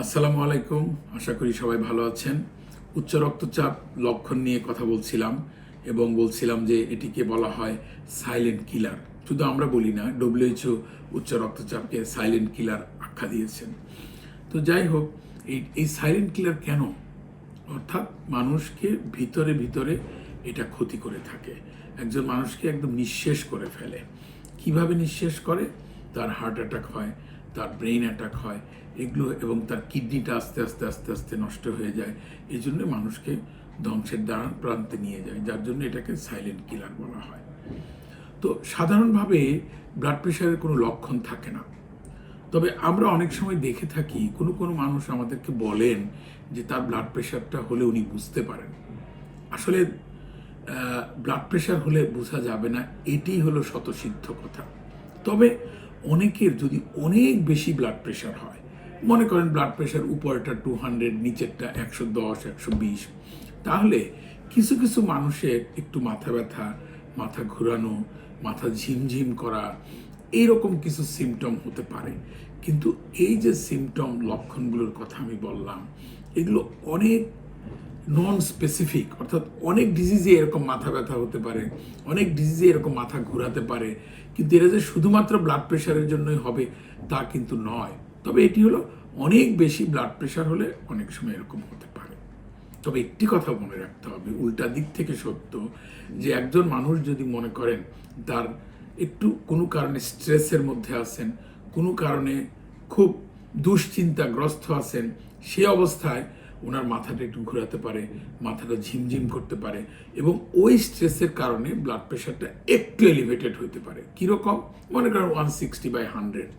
আসসালামু আলাইকুম। আশা করি সবাই ভালো আছেন। উচ্চ রক্তচাপ লক্ষণ নিয়ে কথা বলছিলাম এবং বলছিলাম যে এটিকে বলা হয় সাইলেন্ট কিলার শুধু আমরা বলি না ডব্লিউএইচও উচ্চ রক্তচাপকে সাইলেন্ট কিলার আখ্যা দিয়েছেন। তো যাই হোক, এই এই সাইলেন্ট কিলার কেন? অর্থাৎ মানুষকে ভিতরে ভিতরে এটা ক্ষতি করে থাকে। একজন মানুষকে একদম নিঃশেষ করে ফেলে। কীভাবে নিঃশেষ করে? তার হার্ট অ্যাটাক হয় তার ব্রেন অ্যাটাক হয়, এগুলো এবং তার কিডনিটা আস্তে আস্তে আস্তে আস্তে নষ্ট হয়ে যায়, এই জন্য মানুষকে ধ্বংসের দ্বারা প্রান্তে নিয়ে যায়, যার জন্য এটাকে সাইলেন্ট কিলার বলা হয়। তো সাধারণভাবে ব্লাড প্রেশারের কোনো লক্ষণ থাকে না। তবে আমরা অনেক সময় দেখে থাকি, কোনো কোনো মানুষ আমাদেরকে বলেন যে তার ব্লাড প্রেশারটা হলে উনি বুঝতে পারেন। আসলে ব্লাড প্রেশার হলে বোঝা যাবে না এটি হলো শতসিদ্ধ কথা। তবে অনেকের যদি অনেক বেশি ব্লাড প্রেশার হয়, মনে করেন ব্লাড প্রেশার উপরটা টু হান্ড্রেড নিচেরটা একশো দশ, একশো বিশ, তাহলে কিছু কিছু মানুষের একটু মাথা ব্যথা, মাথা ঘোরানো, মাথা ঝিমঝিম করা এইরকম কিছু সিমটম হতে পারে। কিন্তু এই যে সিমটম লক্ষণগুলোর কথা আমি বললাম, এগুলো অনেক নন স্পেসিফিক অর্থাৎ অনেক ডিজিজে এরকম মাথা ব্যথা হতে পারে, অনেক ডিজিজে এরকম মাথা ঘোরাতে পারে, কিন্তু এটা যে শুধুমাত্র ব্লাড প্রেশারের জন্যই হবে তা কিন্তু নয়। তবে এটি হলো অনেক বেশি ব্লাড প্রেশার হলে অনেক সময় এরকম হতে পারে। তবে একটি কথা মনে রাখতে হবে, উল্টা দিক থেকে সত্য যে একজন মানুষ যদি মনে করেন তার একটু কোনো কারণে স্ট্রেসের মধ্যে আছেন, কোনো কারণে খুব দুশ্চিন্তাগ্রস্ত আছেন, সে অবস্থায় ওনার মাথাটা একটু ঘোরাতে পারে, মাথাটা ঝিমঝিম করতে পারে এবং ওই স্ট্রেসের কারণে ব্লাড প্রেশারটা একটু এলিভেটেড হতে পারে। কীরকম? মনে করেন ওয়ান সিক্সটি বাই হান্ড্রেড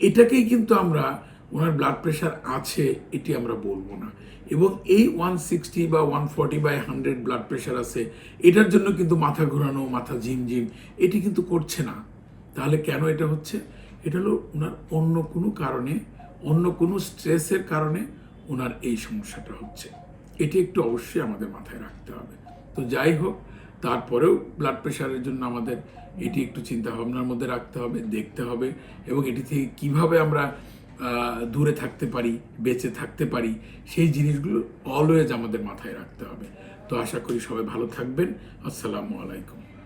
এটাকেই কিন্তু আমরা, ওনার ব্লাড প্রেশার আছে এটি আমরা বলব না। এবং এই ওয়ান সিক্সটি বা one forty by hundred blood pressure আছে, এটার জন্য কিন্তু মাথা ঘোরানো, মাথা ঝিমঝিম, এটি কিন্তু করছে না। তাহলে কেন এটা হচ্ছে? এটা হলো ওনার অন্য কোনো কারণে, অন্য কোনো স্ট্রেসের কারণে ওনার এই সমস্যাটা হচ্ছে। এটি একটু অবশ্যই আমাদের মাথায় রাখতে হবে। তো যাই হোক, তারপরেও ব্লাড প্রেশারের জন্য আমাদের এটি একটু চিন্তা ভাবনার মধ্যে রাখতে হবে, দেখতে হবে এবং এটি থেকে কীভাবে আমরা দূরে থাকতে পারি, বেঁচে থাকতে পারি, সেই জিনিসগুলো অলওয়েজ আমাদের মাথায় রাখতে হবে। তো আশা করি সবাই ভালো থাকবেন। আসসালামু আলাইকুম।